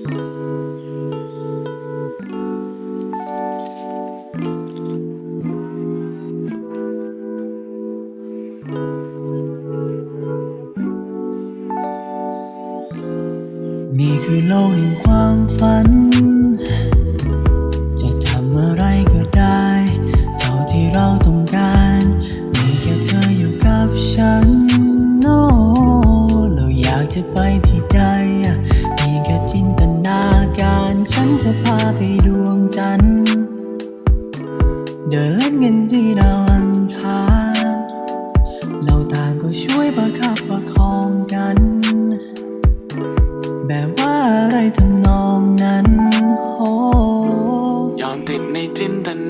นี่คือโลกแห่งความฝัน เดินเล่นกันที่ดาวอังคารเราต่างก็ช่วยประคับประคองกัน แบบว่าอะไรทำนองนั้นโอ้ยอมติดในจินตนา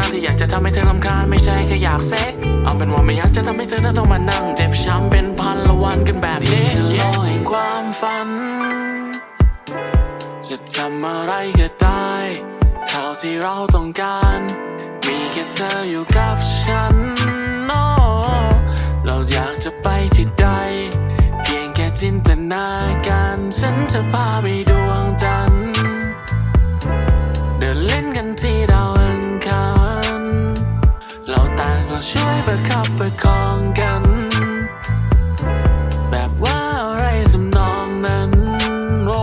ไม่นที่อยากจะทำให้เธอรำคาญไม่ใช่แค่อยากเซ็กเอาเป็นว่าไม่อยากจะทำให้เธอนั้นต้องมานั่งเจ็บช้ำเป็นพันละวันกันแบบนี้คือโลกแห่งความฝัน จะทำอะไรก็ได้เท่าที่เราต้องการ มีแค่เธออยู่กับฉันโอ้เราอยากจะไปที่ใด เพียงแค่จินตนาการ ฉันจะพาไปดวงจันทร์เดินเล่นกันที่ดาว ช่วยประคับประคองกัน แบบว่าอะไรสำนองนั้นโอ้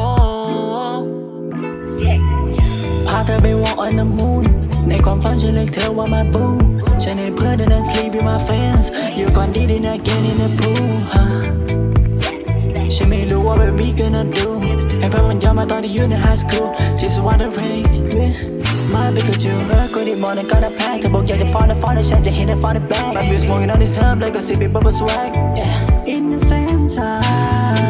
พาเธอไป walk on the moon ในความฝันฉันเรียกเธอว่า my boo ฉันเห็นเพื่อนเดิน and sleep with my friends อยู่ก่อนดีดีนะ again in the pool ฮะฉันไม่รู้ว่า what we gonna do ให้เพื่อนมันย้อนมาตอนที่อยู่ใน high school just wanna pray with my big girl เออกูได้มองในก้อนแพ้เธอบอกอยากจะฟอนและฟ้อนและฉันจะเห็นเธอฟอนใน back my music smoking on this herb แล้วก็ sipping bubble swag yeah in the same time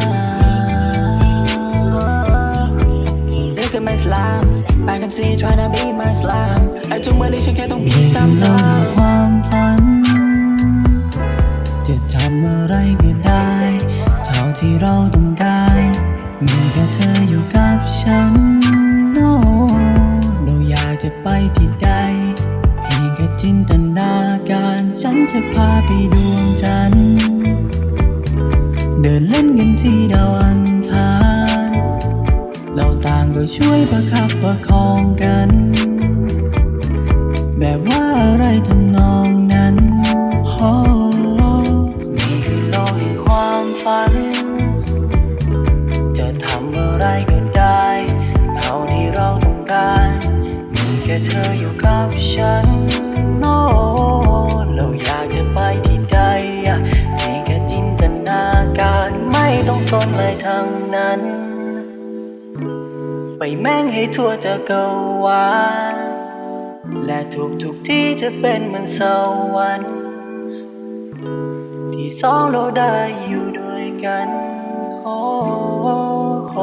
Look at my slime I can see you tryna be my slime ไอ้ทุกเมื่อนี้ฉันแค่ต้อง be sometime ความฝัน จะทำอะไรก็ได้ เท่าที่เราต้องการมีแค่เธออยู่กับฉัน ไปที่ใด เพียงแค่จินตนาการ ฉันจะพาไปดวงจันทร์ เดินเล่นกันที่ดาวอังคาร เราต่างก็ช่วยประคับประคองกัน แบบว่าอะไรทำนองนั้นโอ้นี่คือโลกแห่งความฝัน เธออยู่กับฉันโอ้เราอยากจะไปที่ใดเพีแค่จินตนาการไม่ต้องสนเลยทั้งนั้น ไปแม่งให้ทั่วจักรวาลและทุกทุกที่จะเป็นเหมือนสวรรค์ที่สองเราได้อยู่ด้วยกัน โอ้โห